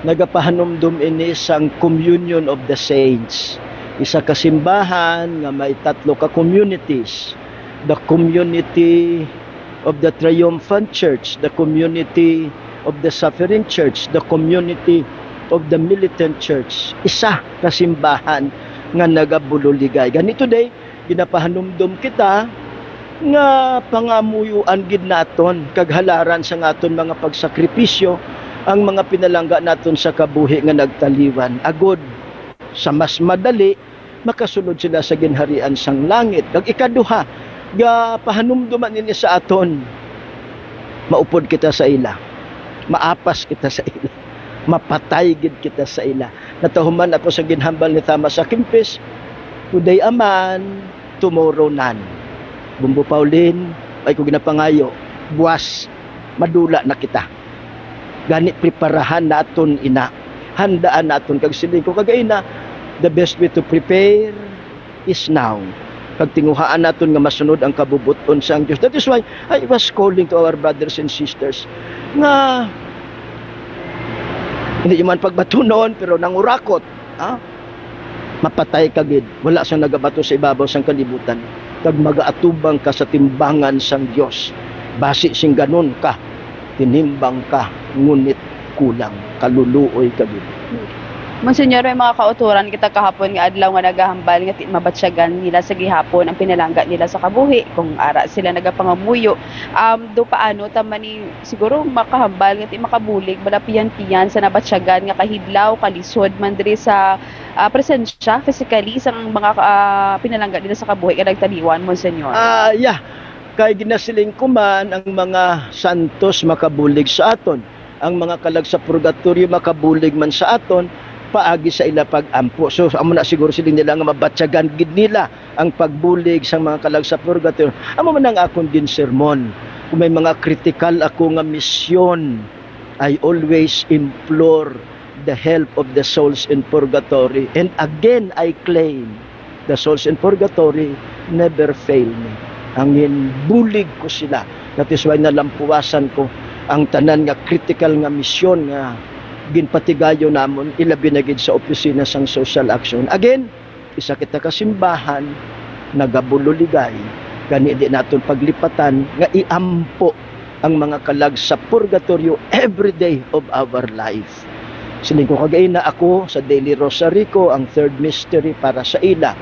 nagapahanumdum ini sang communion of the saints. Isa ka simbahan nga may tatlo ka communities. The community of the triumphant church, the community of the suffering church, the community of the militant church. Isa ka simbahan nga nagabululigay. Ganito day, ginapahanumdum kita nga pangamuyuan gid naton kag halaran sa ngaton mga pagsakripisyo ang mga pinalangga naton sa kabuhi nga nagtaliwan agod. Sa mas madali makasunod sila sa ginharian sang langit. Kag ikaduha ga pahanumduman nini sa aton. Maupod kita sa ila. Maapas kita sa ila. Mapatay gid kita sa ila. Natahuman ako sa ginhambal ni Thomas Aquinas. Today a man tomorrow none Bumbo Paulin, ay ko ginapangayo, buwas, madula na kita. Gani preparahan naton ina. Handaan naton kag siling ko kagay na the best way to prepare is now. Kag tinguhaan naton nga masunod ang kabubuton sa Dios. That is why I was calling to our brothers and sisters nga hindi man pagbatunon pero nangurakot. Ha? Mapatay kagid. Wala siyang nagabato sa ibabaw sang kalibutan kag magaatubang ka sa timbangan sang Dios. Basi sing ganon ka, tinimbang ka, ngunit kulang, kaluluoy ka gid. Monsignor, may mga kauturan kita kahapon nga adlaw nga nagahambal nga mabatsyagan nila sa gihapon ang pinalangga nila sa kabuhi kung ara sila nagapangamuyo. Um do paano tama ni siguro makahambal nga makabulig malapiyan-piyan sa nabatsyagan nga kahidlaw kalisod man diri sa ah, presensya physically sang mga ah, pinalangga nila sa kabuhi nga nagtaliwan Monsignor. Ah, yeah. Kay ginasiling ko man ang mga santos makabulig sa aton. Ang mga kalag sa purgatorio makabulig man sa aton paagi sa ila pagampo. So amo na siguro sila nila nga mabatyagan gid nila ang pagbulig sa mga kalag sa purgatorio. Amo man ang akong gin sermon. Kung may mga critical ako nga misyon, I always implore the help of the souls in purgatory. And again, I claim the souls in purgatory never fail me. Angin bulig ko sila. That is why nalampuasan ko ang tanan nga critical nga misyon nga ginpatigayo namon ilabi na gid sa opisina sang social action. Again, isa kita ka simbahan nagabululigay gani di naton paglipatan nga iampo ang mga kalag sa purgatorio every day of our life. Siling ko kagay na ako sa Daily Rosary ko ang third mystery para sa ila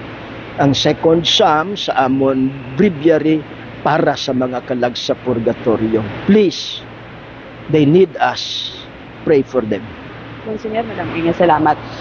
ang second psalm sa amon breviary para sa mga kalag sa purgatorio. Please, they need us. Pray for them. Monsignor, maraming salamat.